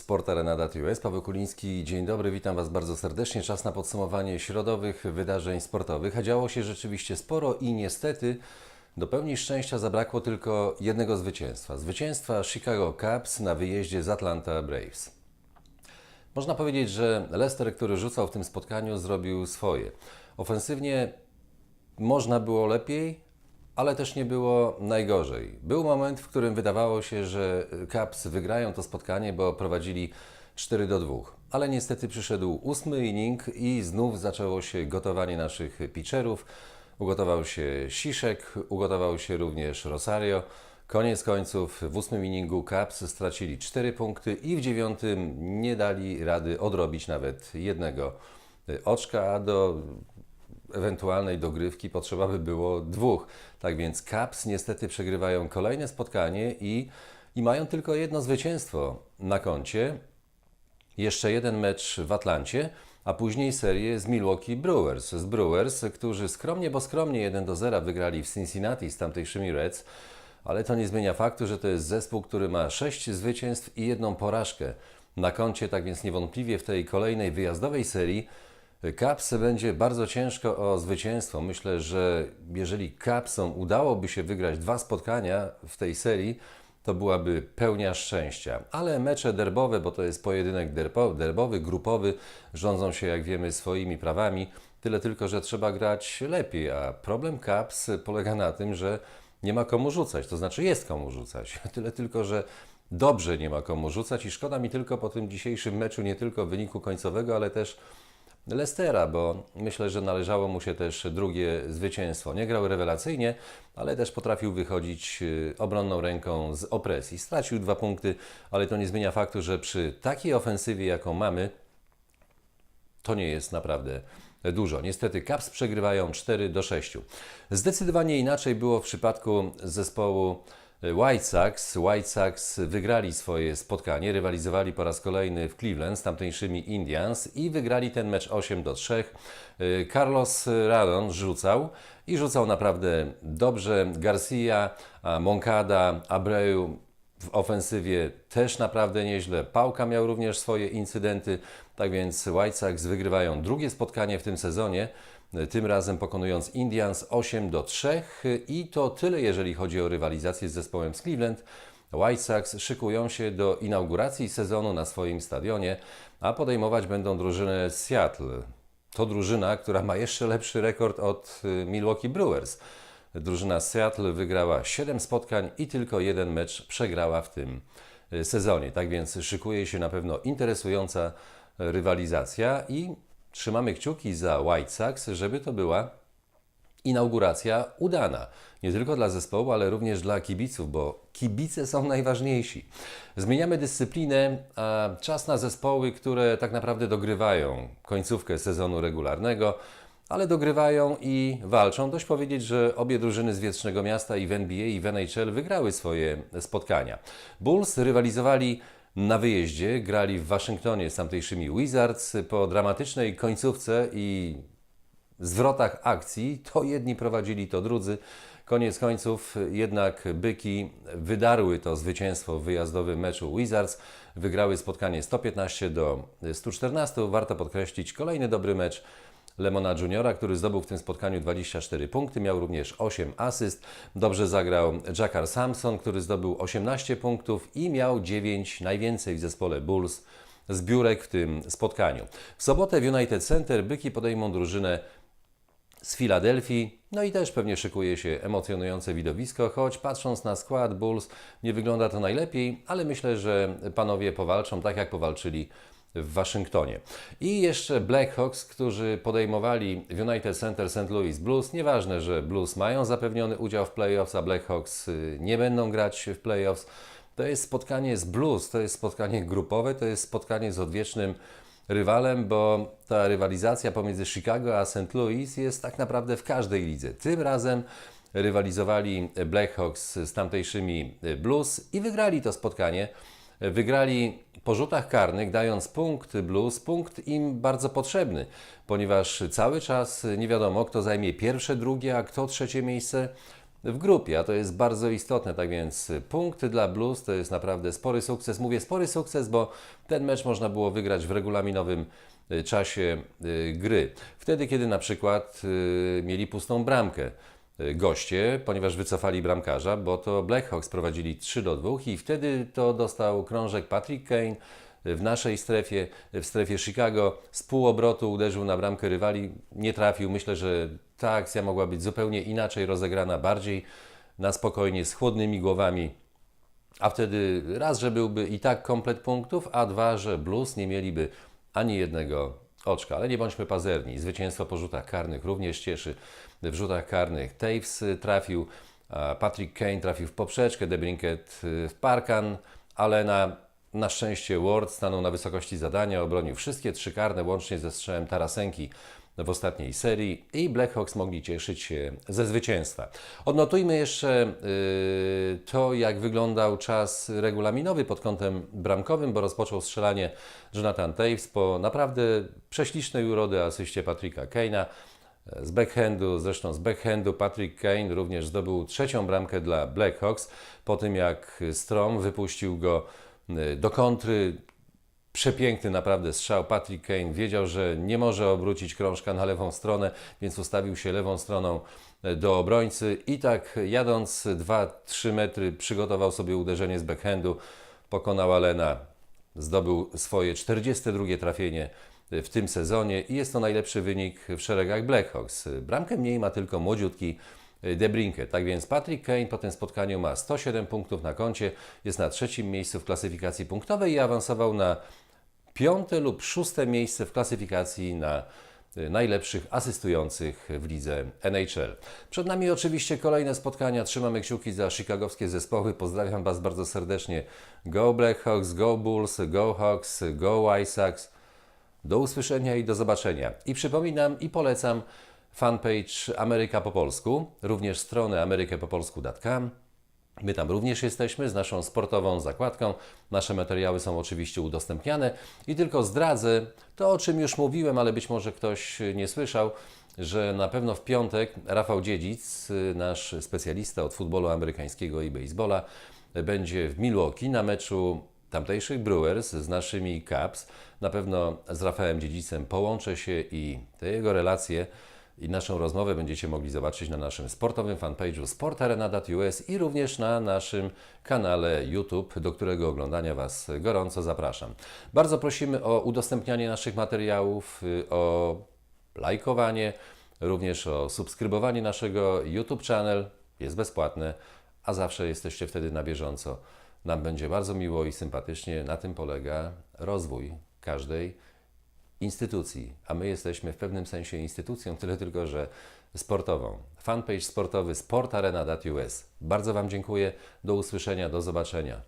Sport Arena US. Paweł Kuliński, dzień dobry, witam Was bardzo serdecznie. Czas na podsumowanie środowych wydarzeń sportowych. A działo się rzeczywiście sporo i niestety do pełni szczęścia zabrakło tylko jednego zwycięstwa. Zwycięstwa Chicago Cubs na wyjeździe z Atlanta Braves. Można powiedzieć, że Lester, który rzucał w tym spotkaniu, zrobił swoje. Ofensywnie można było lepiej, ale też nie było najgorzej. Był moment, w którym wydawało się, że Caps wygrają to spotkanie, bo prowadzili 4 do 2. Ale niestety przyszedł ósmy inning i znów zaczęło się gotowanie naszych pitcherów. Ugotował się Siszek, ugotował się również Rosario. Koniec końców w ósmym inningu Caps stracili 4 punkty i w dziewiątym nie dali rady odrobić nawet jednego oczka, a do ewentualnej dogrywki potrzeba by było dwóch. Tak więc Caps niestety przegrywają kolejne spotkanie i, i mają tylko jedno zwycięstwo na koncie. Jeszcze jeden mecz w Atlancie, a później serię z Milwaukee Brewers. Z Brewers, którzy skromnie, bo skromnie 1 do 0 wygrali w Cincinnati z tamtejszymi Reds, ale to nie zmienia faktu, że to jest zespół, który ma 6 zwycięstw i jedną porażkę na koncie, tak więc niewątpliwie w tej kolejnej wyjazdowej serii Caps będzie bardzo ciężko o zwycięstwo. Myślę, że jeżeli Capsom udałoby się wygrać dwa spotkania w tej serii, to byłaby pełnia szczęścia. Ale mecze derbowe, bo to jest pojedynek derbo, derbowy, grupowy, rządzą się, jak wiemy, swoimi prawami. Tyle tylko, że trzeba grać lepiej, a problem Caps polega na tym, że nie ma komu rzucać, to znaczy jest komu rzucać. Tyle tylko, że dobrze nie ma komu rzucać i szkoda mi tylko po tym dzisiejszym meczu nie tylko wyniku końcowego, ale też Lestera, bo myślę, że należało mu się też drugie zwycięstwo. Nie grał rewelacyjnie, ale też potrafił wychodzić y, obronną ręką z opresji. Stracił dwa punkty, ale to nie zmienia faktu, że przy takiej ofensywie, jaką mamy, to nie jest naprawdę dużo. Niestety Caps przegrywają 4 do 6. Zdecydowanie inaczej było w przypadku zespołu White Sox. White Sox wygrali swoje spotkanie, rywalizowali po raz kolejny w Cleveland z tamtejszymi Indians i wygrali ten mecz 8 do 3. Carlos Radon rzucał i rzucał naprawdę dobrze. Garcia, Moncada, Abreu w ofensywie też naprawdę nieźle. Pałka miał również swoje incydenty, tak więc White Sox wygrywają drugie spotkanie w tym sezonie, tym razem pokonując Indians 8 do 3 i to tyle, jeżeli chodzi o rywalizację z zespołem z Cleveland. White Sox szykują się do inauguracji sezonu na swoim stadionie, a podejmować będą drużynę Seattle. To drużyna, która ma jeszcze lepszy rekord od Milwaukee Brewers. Drużyna Seattle wygrała 7 spotkań i tylko jeden mecz przegrała w tym sezonie. Tak więc szykuje się na pewno interesująca rywalizacja i trzymamy kciuki za White Sox, żeby to była inauguracja udana. Nie tylko dla zespołu, ale również dla kibiców, bo kibice są najważniejsi. Zmieniamy dyscyplinę, a czas na zespoły, które tak naprawdę dogrywają końcówkę sezonu regularnego, ale dogrywają i walczą. Dość powiedzieć, że obie drużyny z Wietrznego Miasta i w NBA i w NHL wygrały swoje spotkania. Bulls rywalizowali na wyjeździe, grali w Waszyngtonie z tamtejszymi Wizards. Po dramatycznej końcówce i zwrotach akcji, to jedni prowadzili, to drudzy. Koniec końców jednak byki wydarły to zwycięstwo w wyjazdowym meczu Wizards. Wygrały spotkanie 115 do 114. Warto podkreślić kolejny dobry mecz Lemona Juniora, który zdobył w tym spotkaniu 24 punkty, miał również 8 asyst. Dobrze zagrał Jackar Samson, który zdobył 18 punktów i miał 9 najwięcej w zespole Bulls zbiórek w tym spotkaniu. W sobotę w United Center byki podejmą drużynę z Filadelfii. No i też pewnie szykuje się emocjonujące widowisko, choć patrząc na skład Bulls nie wygląda to najlepiej, ale myślę, że panowie powalczą tak jak powalczyli w Waszyngtonie. I jeszcze Blackhawks, którzy podejmowali United Center St. Louis Blues. Nieważne, że Blues mają zapewniony udział w playoffs, a Blackhawks y, nie będą grać w playoffs. To jest spotkanie z Blues, to jest spotkanie grupowe, to jest spotkanie z odwiecznym rywalem, bo ta rywalizacja pomiędzy Chicago a St. Louis jest tak naprawdę w każdej lidze. Tym razem rywalizowali Blackhawks z tamtejszymi Blues i wygrali to spotkanie. Wygrali po rzutach karnych, dając punkt Blues, punkt im bardzo potrzebny, ponieważ cały czas nie wiadomo, kto zajmie pierwsze, drugie, a kto trzecie miejsce w grupie, a to jest bardzo istotne. Tak więc punkty dla Blues to jest naprawdę spory sukces. Mówię spory sukces, bo ten mecz można było wygrać w regulaminowym y, czasie y, gry. Wtedy, kiedy na przykład y, mieli pustą bramkę goście, ponieważ wycofali bramkarza, bo to Blackhawks prowadzili 3 do 2 i wtedy to dostał krążek Patrick Kane w naszej strefie, w strefie Chicago, z półobrotu uderzył na bramkę rywali, nie trafił. Myślę, że ta akcja mogła być zupełnie inaczej rozegrana, bardziej na spokojnie, z chłodnymi głowami. A wtedy raz, że byłby i tak komplet punktów, a dwa, że Blues nie mieliby ani jednego oczka. Ale nie bądźmy pazerni. Zwycięstwo po rzutach karnych również cieszy. W rzutach karnych Taves y, trafił, Patrick Kane trafił w poprzeczkę, Debrinket y, w parkan, ale na, na szczęście Ward stanął na wysokości zadania, obronił wszystkie trzy karne, łącznie ze strzałem Tarasenki w ostatniej serii i Blackhawks mogli cieszyć się ze zwycięstwa. Odnotujmy jeszcze y, to, jak wyglądał czas regulaminowy pod kątem bramkowym, bo rozpoczął strzelanie Jonathan Taves po naprawdę prześlicznej urody asyście Patricka Kane'a. Z backhandu, zresztą z backhandu Patrick Kane również zdobył trzecią bramkę dla Blackhawks po tym jak Strom wypuścił go y, do kontry. Przepiękny naprawdę strzał. Patrick Kane wiedział, że nie może obrócić krążka na lewą stronę, więc ustawił się lewą stroną e, do obrońcy i tak jadąc 2-3 metry przygotował sobie uderzenie z backhandu, pokonał Alena, zdobył swoje 42 trafienie w tym sezonie i jest to najlepszy wynik w szeregach Blackhawks. Bramkę mniej ma tylko młodziutki Debrinket. Tak więc Patrick Kane po tym spotkaniu ma 107 punktów na koncie, jest na trzecim miejscu w klasyfikacji punktowej i awansował na piąte lub szóste miejsce w klasyfikacji na y, najlepszych asystujących w lidze NHL. Przed nami oczywiście kolejne spotkania. Trzymamy kciuki za chicagowskie zespoły. Pozdrawiam Was bardzo serdecznie. Go Blackhawks, Go Bulls, Go Hawks, Go White Sox. Do usłyszenia i do zobaczenia. I przypominam i polecam fanpage Ameryka po polsku, również stronę amerykapopolsku.com. My tam również jesteśmy z naszą sportową zakładką. Nasze materiały są oczywiście udostępniane i tylko zdradzę to, o czym już mówiłem, ale być może ktoś nie słyszał, że na pewno w piątek Rafał Dziedzic, nasz specjalista od futbolu amerykańskiego i baseballa, będzie w Milwaukee na meczu tamtejszych Brewers z naszymi Caps. Na pewno z Rafałem Dziedzicem połączę się i te jego relacje i naszą rozmowę będziecie mogli zobaczyć na naszym sportowym fanpage'u sportarena.us i również na naszym kanale YouTube, do którego oglądania Was gorąco zapraszam. Bardzo prosimy o udostępnianie naszych materiałów, y, o lajkowanie, również o subskrybowanie naszego YouTube channel. Jest bezpłatne, a zawsze jesteście wtedy na bieżąco. Nam będzie bardzo miło i sympatycznie. Na tym polega rozwój każdej instytucji, a my jesteśmy w pewnym sensie instytucją, tyle tylko, że sportową. Fanpage sportowy sportarena.us. Bardzo Wam dziękuję. Do usłyszenia, do zobaczenia.